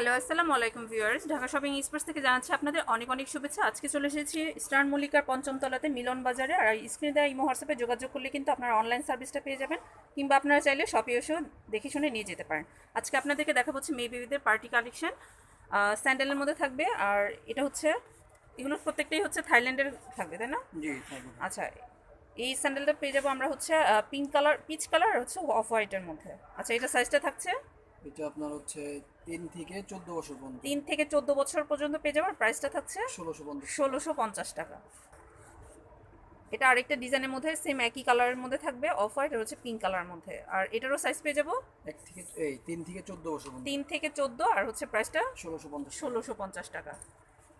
Hello আসসালামু আলাইকুম viewers. Dhaka shopping express থেকে জানাচ্ছি আপনাদের অনেক অনেক শুভেচ্ছা। আজকে চলে এসেছি স্টার মল্লিকার পঞ্চম তলাতে মিলন বাজারে। আর স্ক্রিনে দেওয়া ইমো হোয়াটসঅ্যাপে যোগাযোগ করলে কিন্তু আপনারা অনলাইন সার্ভিসটা পেয়ে যাবেন কিংবা আপনারা চাইলে শপে এসেও দেখে শুনে নিয়ে যেতে পারেন। আজকে আপনাদেরকে দেখাবো হচ্ছে মেয়ে বেবিদের পার্টি কালেকশন স্যান্ডেলের মধ্যে থাকবে আর এটা হচ্ছে এগুলো প্রত্যেকটাই হচ্ছে থাইল্যান্ডের থাকবে তাই না? আচ্ছা এই স্যান্ডেলটা পেয়ে যাব আমরা হচ্ছে পিঙ্ক কালার পিচ কালার হচ্ছে অফ হোয়াইটের মধ্যে। আচ্ছা এটা সাইজটা থাকছে? এটা আপনার হচ্ছে তিন থেকে চোদ্দ বছর পর্যন্ত। তিন থেকে চোদ্দ বছর পর্যন্ত পেয়ে যাবেন প্রাইসটা থাকছে ষোলোশো পঞ্চাশ ষোলোশো পঞ্চাশ টাকা। এটা আরেকটা ডিজাইনের মধ্যে সেম একই কালারের মধ্যে থাকবে অফ হোয়াইট হচ্ছে পিঙ্ক কালারের মধ্যে। আর এটারও সাইজ পেয়ে যাব? এক থেকে এই তিন থেকে চোদ্দ বছর তিন থেকে চোদ্দ আর হচ্ছে প্রাইসটা ষোলোশো পঞ্চাশ ষোলোশো পঞ্চাশ টাকা।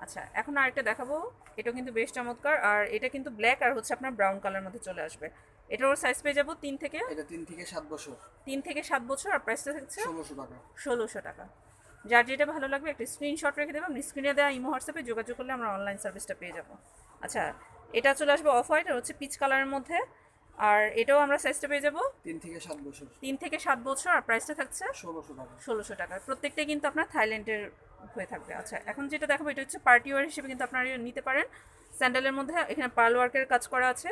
আচ্ছা এখন আরেকটা দেখাবো। এটাও কিন্তু বেশ চমৎকার। আর এটা কিন্তু ব্ল্যাক আর হচ্ছে আপনার ব্রাউন কালার মধ্যে চলে আসবে। এটারও সাইজ পেয়ে যাব তিন থেকে? এটা তিন থেকে সাত বছর। তিন থেকে সাত বছর আর প্রাইসটা থাকছে ষোলোশো টাকা। ষোলোশো টাকা। যার যেটা ভালো লাগবে একটা স্ক্রিনশট রেখে দেবেন। স্ক্রিনে দেওয়া ইমো হোয়াটসঅ্যাপে যোগাযোগ করলে আমরা অনলাইন সার্ভিসটা পেয়ে যাব। আচ্ছা এটা চলে আসবে অফ হোয়াইট আর হচ্ছে পিচ কালারের মধ্যে। আর এটাও আমরা সাইজটা পেয়ে যাব? তিন থেকে সাত বছর। তিন থেকে সাত বছর আর প্রাইসটা থাকছে ষোলোশো টাকা। ষোলোশো টাকা। প্রত্যেকটাই কিন্তু আপনার থাইল্যান্ডের হয়ে থাকবে। আচ্ছা এখন যেটা দেখাবো এটা হচ্ছে পার্টি ওয়ার হিসেবে কিন্তু আপনারা নিতে পারেন। স্যান্ডেলের মধ্যে এখানে পার্ল ওয়ার্কের কাজ করা আছে।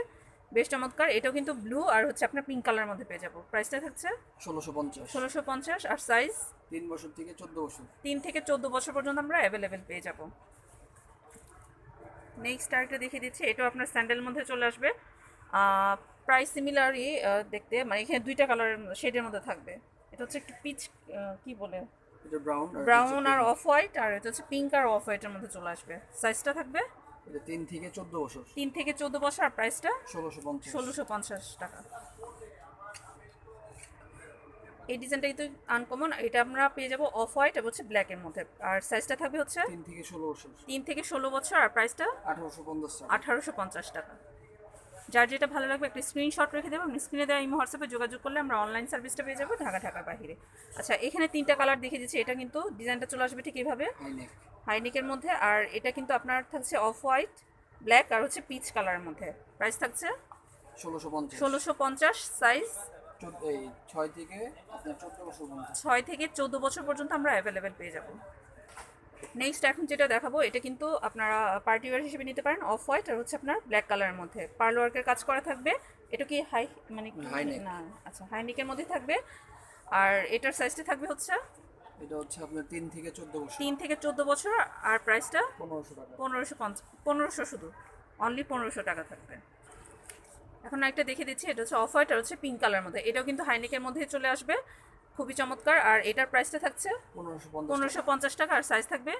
বেশ চমৎকার। এটাও কিন্তু ব্লু আর হচ্ছে আপনার পিঙ্ক কালারের মধ্যে পেয়ে যাব। প্রাইসটা থাকছে ষোলোশো পঞ্চাশ। ষোলোশো পঞ্চাশ আর সাইজ তিন বছর থেকে চোদ্দ বছর। তিন থেকে চোদ্দ বছর পর্যন্ত আমরা অ্যাভেলেবেল পেয়ে যাব। নেক্সট আরেকটা দেখিয়ে দিচ্ছি। এটাও আপনার স্যান্ডেল মধ্যে চলে আসবে। প্রাইস সিমিলারই দেখতে মানে এখানে দুইটা কালারের শেডের মধ্যে থাকবে। এটা হচ্ছে একটু পিচ কি বলে? এটা ব্রাউন ব্রাউন আর অফ হোয়াইট আর এটা হচ্ছে পিঙ্ক আর অফ হোয়াইটের মধ্যে চলে আসবে। সাইজটা থাকবে? এটা তিন থেকে চোদ্দ বছর। তিন থেকে চোদ্দ বছর আর প্রাইসটা ষোলোশো পঞ্চাশ। ষোলোশো পঞ্চাশ টাকা। এই ডিজাইনটা কিন্তু আনকমন এটা আমরা পেয়ে যাব অফ হোয়াইট এবং হচ্ছে ব্ল্যাকের মধ্যে। আর সাইজটা থাকবে হচ্ছে? তিন থেকে ষোলো বছর। তিন থেকে ষোলো বছর আর প্রাইসটা আঠারোশো পঞ্চাশ টাকা। যার যেটা ভালো লাগবে একটা স্ক্রিনশট রেখে দেবো। স্ক্রিনে দেওয়া এই হোয়াটসঅ্যাপে যোগাযোগ করলে আমরা অনলাইন সার্ভিসটা পেয়ে যাব ঢাকা ঢাকার বাইরে। আচ্ছা এখানে তিনটা কালার দেখিয়ে দিচ্ছি। এটা কিন্তু ডিজাইনটা চলে আসবে ঠিক এইভাবে। হাইনেক হাইনিকের মধ্যে। আর এটা কিন্তু আপনার থাকছে অফ হোয়াইট ব্ল্যাক আর হচ্ছে পিচ কালারের মধ্যে। প্রাইস থাকছে? ষোলোশো পঞ্চাশ। সাইজ ছয় থেকে চোদ্দ বছর পর্যন্ত। ছয় থেকে চোদ্দ বছর পর্যন্ত আমরা অ্যাভেলেবেল পেয়ে যাব। নেক্সট এখন যেটা দেখাবো এটা কিন্তু আপনারা পার্টি ওয়ার হিসেবে নিতে পারেন অফ হোয়াইট আর হচ্ছে আপনার ব্ল্যাক কালারের মধ্যে। পার্ল ওয়ার্কের কাজ করা থাকবে। এটা কি হাই মানে না আচ্ছা হাই নেকের মধ্যে থাকবে। আর এটার সাইজটা থাকবে হচ্ছে এটা হচ্ছে আপনার তিন থেকে চোদ্দ বছর। তিন থেকে চোদ্দ বছর আর প্রাইসটা পনেরোশো টাকা। পনেরোশো পঞ্চাশ পনেরোশো শুধু। অনলি পনেরোশো টাকা থাকবে। এখন একটা দেখে দিচ্ছি এটা হচ্ছে অফ হোয়াইট আর হচ্ছে পিঙ্ক কালার মধ্যে। এটাও কিন্তু হাইনেকের মধ্যে চলে আসবে। খুবই চমৎকার। আর এটার প্রাইসটা থাকছে পনেরোশো পঞ্চাশ টাকা। আর সাইজ থাকবে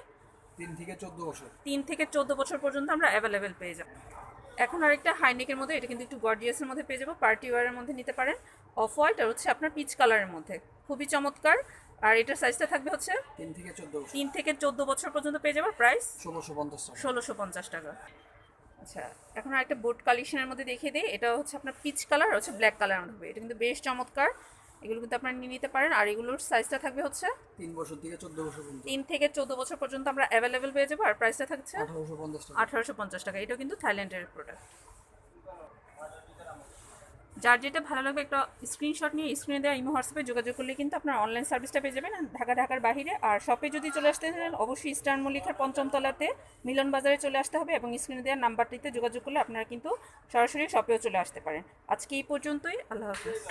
তিন থেকে চোদ্দ বছর। তিন থেকে চোদ্দ বছর পর্যন্ত আমরা অ্যাভেলেবেল পেয়ে যাব। এখন আরেকটা হাইনেকের মধ্যে এটা কিন্তু একটু গর্জিয়াসের মধ্যে পেয়ে যাব। পার্টি ওয়ারের মধ্যে নিতে পারেন। অফ হোয়াইট আর হচ্ছে আপনার পিচ কালারের মধ্যে। খুবই চমৎকার। আর এটার সাইজটা থাকবে হচ্ছে তিন থেকে চোদ্দ তিন থেকে চোদ্দ বছর পর্যন্ত পেয়ে যাব প্রাইস ষোলোশো পঞ্চাশ ষোলোশো পঞ্চাশ টাকা। আচ্ছা এখন আর একটা বোট কালেকশনের মধ্যে দেখিয়ে দিই। এটা হচ্ছে আপনার পিচ কালার হচ্ছে ব্ল্যাক কালার মধ্যে হবে। এটা কিন্তু বেশ চমৎকার। এগুলো কিন্তু আপনারা নিয়ে নিতে পারেন। আর এগুলোর সাইজটা থাকবে হচ্ছে তিন বছর থেকে চোদ্দ বছর পর্যন্ত। তিন থেকে চোদ্দ বছর পর্যন্ত আমরা অ্যাভেলেবেল পেয়ে যাব। আর প্রাইসটা থাকছে আঠারোশো পঞ্চাশ টাকা। এটাও কিন্তু থাইল্যান্ডের প্রোডাক্ট যার যেটা ভালো লাগবে একটা স্ক্রিনশট নিয়ে স্ক্রিনে দেওয়া ইমো হোয়াটসঅ্যাপে যোগাযোগ করলে কিন্তু আপনার অনলাইন সার্ভিসটা পেয়ে যাবেন। ঢাকা ঢাকার বাইরে। আর শপে যদি চলে আসতে চান অবশ্যই ইস্টার্ন মল্লিকার পঞ্চম তলাতে মিলন বাজারে চলে আসতে হবে এবং স্ক্রিনে দেওয়ার নাম্বারটিতে যোগাযোগ করলে আপনারা কিন্তু সরাসরি শপেও চলে আসতে পারেন। আজকে এই পর্যন্তই। আল্লাহ হাফিজ।